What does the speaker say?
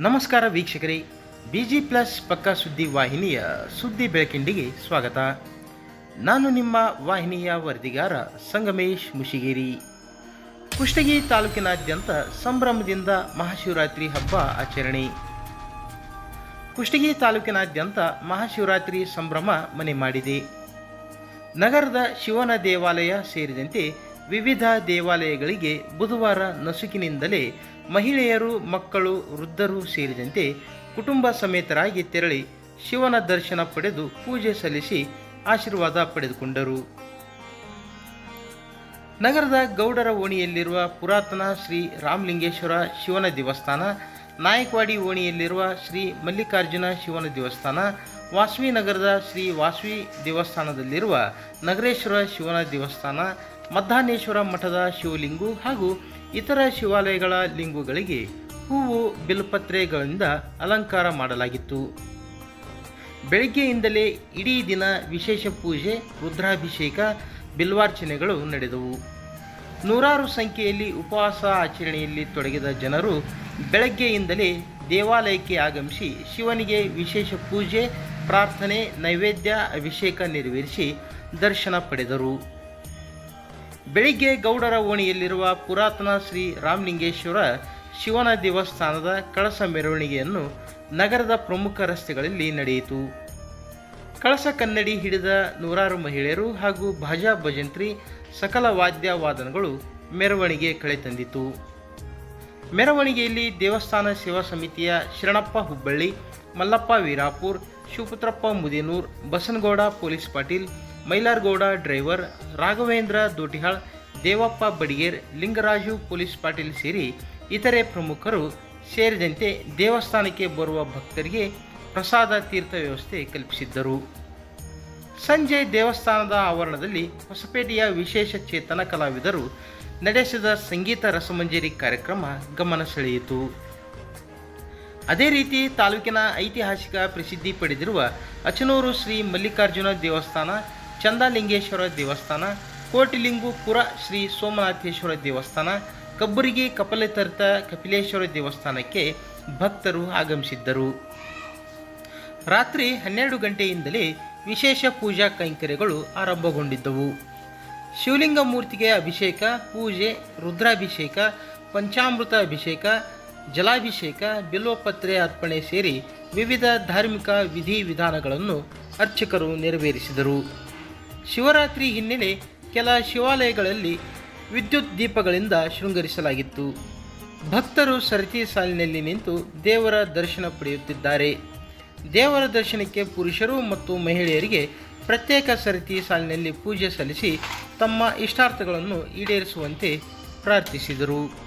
ನಮಸ್ಕಾರ ವೀಕ್ಷಕರೇ B G plus ಪಕ್ಕ ಸುದ್ದಿ ವಾಹಿನಿಯ ಸುದ್ದಿ ಬೆಳಕಿಂಡಿಗೆ ಸ್ವಾಗತ. ನಾನು ನಿಮ್ಮ ವಾಹಿನಿಯ ವರದಿಗಾರ ಸಂಗಮೇಶ್ ಮುಷಿಗೇರಿ. ಕುಷ್ಟಗಿ ತಾಲೂಕಿನಾದ್ಯಂತ ಸಂಭ್ರಮದಿಂದ ಮಹಾಶಿವರಾತ್ರಿ ಹಬ್ಬ ಆಚರಣೆ. ಕುಷ್ಟಗಿ ತಾಲೂಕಿನಾದ್ಯಂತ ಮಹಾಶಿವರಾತ್ರಿ ಸಂಭ್ರಮ ಮನೆ ಮಾಡಿದೆ. ನಗರದ ಶಿವನ ದೇವಾಲಯ ಸೇರಿದಂತೆ ವಿವಿಧ ದೇವಾಲಯಗಳಿಗೆ ಬುಧವಾರ ನಸುಕಿನಿಂದಲೇ ಮಹಿಳೆಯರು, ಮಕ್ಕಳು, ವೃದ್ಧರು ಸೇರಿದಂತೆ ಕುಟುಂಬ ಸಮೇತರಾಗಿ ತೆರಳಿ ಶಿವನ ದರ್ಶನ ಪಡೆದು ಪೂಜೆ ಸಲ್ಲಿಸಿ ಆಶೀರ್ವಾದ ಪಡೆದುಕೊಂಡರು. ನಗರದ ಗೌಡರ ಓಣಿಯಲ್ಲಿರುವ ಪುರಾತನ ಶ್ರೀ ರಾಮಲಿಂಗೇಶ್ವರ ಶಿವನ ದೇವಸ್ಥಾನ, ನಾಯಕವಾಡಿ ಓಣಿಯಲ್ಲಿರುವ ಶ್ರೀ ಮಲ್ಲಿಕಾರ್ಜುನ ಶಿವನ ದೇವಸ್ಥಾನ, ವಾಸವಿ ನಗರದ ಶ್ರೀ ವಾಸವಿ ದೇವಸ್ಥಾನದಲ್ಲಿರುವ ನಗರೇಶ್ವರ ಶಿವನ ದೇವಸ್ಥಾನ, ಮದ್ದಾನೇಶ್ವರ ಮಠದ ಶಿವಲಿಂಗು ಹಾಗೂ ಇತರ ಶಿವಾಲಯಗಳ ಲಿಂಗುಗಳಿಗೆ ಹೂವು, ಬಿಲ್ಪತ್ರೆಗಳಿಂದ ಅಲಂಕಾರ ಮಾಡಲಾಗಿತ್ತು. ಬೆಳಗ್ಗೆಯಿಂದಲೇ ಇಡೀ ದಿನ ವಿಶೇಷ ಪೂಜೆ, ರುದ್ರಾಭಿಷೇಕ, ಬಿಲ್ವಾರ್ಚನೆಗಳು ನಡೆದವು. ನೂರಾರು ಸಂಖ್ಯೆಯಲ್ಲಿ ಉಪವಾಸ ಆಚರಣೆಯಲ್ಲಿ ತೊಡಗಿದ ಜನರು ಬೆಳಗ್ಗೆಯಿಂದಲೇ ದೇವಾಲಯಕ್ಕೆ ಆಗಮಿಸಿ ಶಿವನಿಗೆ ವಿಶೇಷ ಪೂಜೆ, ಪ್ರಾರ್ಥನೆ, ನೈವೇದ್ಯ, ಅಭಿಷೇಕ ನೆರವೇರಿಸಿ ದರ್ಶನ ಪಡೆದರು. ಬೆಳಿಗ್ಗೆ ಗೌಡರ ಓಣಿಯಲ್ಲಿರುವ ಪುರಾತನ ಶ್ರೀ ರಾಮಲಿಂಗೇಶ್ವರ ಶಿವನ ದೇವಸ್ಥಾನದ ಕಳಸ ಮೆರವಣಿಗೆಯನ್ನು ನಗರದ ಪ್ರಮುಖ ರಸ್ತೆಗಳಲ್ಲಿ ನಡೆಯಿತು. ಕಳಸ ಕನ್ನಡಿ ಹಿಡಿದ ನೂರಾರು ಮಹಿಳೆಯರು ಹಾಗೂ ಭಾಜಾ ಭಜಂತ್ರಿ ಸಕಲ ವಾದ್ಯ ವಾದನಗಳು ಮೆರವಣಿಗೆ ಕಳೆ ತಂದಿತು ಮೆರವಣಿಗೆಯಲ್ಲಿ ದೇವಸ್ಥಾನ ಸೇವಾ ಸಮಿತಿಯ Sharanappa Hubballi, Mallappa Veerapur, Shivaputrappa Mudinur, Basanagouda police Patil Mailargouda driver Raghavendra Dotihal Devappa Badiger, Lingaraju police Patil ಸೇರಿ ಇತರೆ ಪ್ರಮುಖರು ಸೇರಿದಂತೆ ದೇವಸ್ಥಾನಕ್ಕೆ ಬರುವ ಭಕ್ತರಿಗೆ ಪ್ರಸಾದ ತೀರ್ಥ ವ್ಯವಸ್ಥೆ ಕಲ್ಪಿಸಿದ್ದರು. ಸಂಜೆ ದೇವಸ್ಥಾನದ ಆವರಣದಲ್ಲಿ ಹೊಸಪೇಟೆಯ ವಿಶೇಷ ಚೇತನ ಕಲಾವಿದರು ನಡೆಸಿದ ಸಂಗೀತ ರಸಮಂಜರಿ ಕಾರ್ಯಕ್ರಮ ಗಮನ ಸೆಳೆಯಿತು. ಅದೇ ರೀತಿ ತಾಲೂಕಿನ ಐತಿಹಾಸಿಕ ಪ್ರಸಿದ್ಧಿ ಪಡೆದಿರುವ ಅಚನೂರು ಶ್ರೀ ಮಲ್ಲಿಕಾರ್ಜುನ ದೇವಸ್ಥಾನ ಚಂದಲಿಂಗೇಶ್ವರ ದೇವಸ್ಥಾನ ಕೋಟಿಲಿಂಗುಪುರ ಶ್ರೀ ಸೋಮನಾಥೇಶ್ವರ ದೇವಸ್ಥಾನ, ಕಬ್ಬರಿಗೆ ಕಪಲೆತರ್ತ ಕಪಿಲೇಶ್ವರ ದೇವಸ್ಥಾನಕ್ಕೆ ಭಕ್ತರು ಆಗಮಿಸಿದ್ದರು. ರಾತ್ರಿ ಹನ್ನೆರಡು ಗಂಟೆಯಿಂದಲೇ ವಿಶೇಷ ಪೂಜಾ ಕೈಂಕರ್ಯಗಳು ಆರಂಭಗೊಂಡಿದ್ದವು. ಶಿವಲಿಂಗ ಮೂರ್ತಿಗೆ ಅಭಿಷೇಕ, ಪೂಜೆ, ರುದ್ರಾಭಿಷೇಕ, ಪಂಚಾಮೃತ ಅಭಿಷೇಕ, ಜಲಾಭಿಷೇಕ, ಬಿಲ್ವಪತ್ರೆ ಅರ್ಪಣೆ ಸೇರಿ ವಿವಿಧ ಧಾರ್ಮಿಕ ವಿಧಿ ವಿಧಾನಗಳನ್ನು ಅರ್ಚಕರು ನೆರವೇರಿಸಿದರು. ಶಿವರಾತ್ರಿ ಹಿನ್ನೆಲೆ ಕೆಲ ಶಿವಾಲಯಗಳಲ್ಲಿ ವಿದ್ಯುತ್ ದೀಪಗಳಿಂದ ಶೃಂಗರಿಸಲಾಗಿತ್ತು. ಭಕ್ತರು ಸರತಿ ಸಾಲಿನಲ್ಲಿ ನಿಂತು ದೇವರ ದರ್ಶನ ಪಡೆಯುತ್ತಿದ್ದಾರೆ. ದೇವರ ದರ್ಶನಕ್ಕೆ ಪುರುಷರು ಮತ್ತು ಮಹಿಳೆಯರಿಗೆ ಪ್ರತ್ಯೇಕ ಸರತಿ ಸಾಲಿನಲ್ಲಿ ಪೂಜೆ ಸಲ್ಲಿಸಿ ತಮ್ಮ ಇಷ್ಟಾರ್ಥಗಳನ್ನು ಈಡೇರಿಸುವಂತೆ ಪ್ರಾರ್ಥಿಸಿದರು.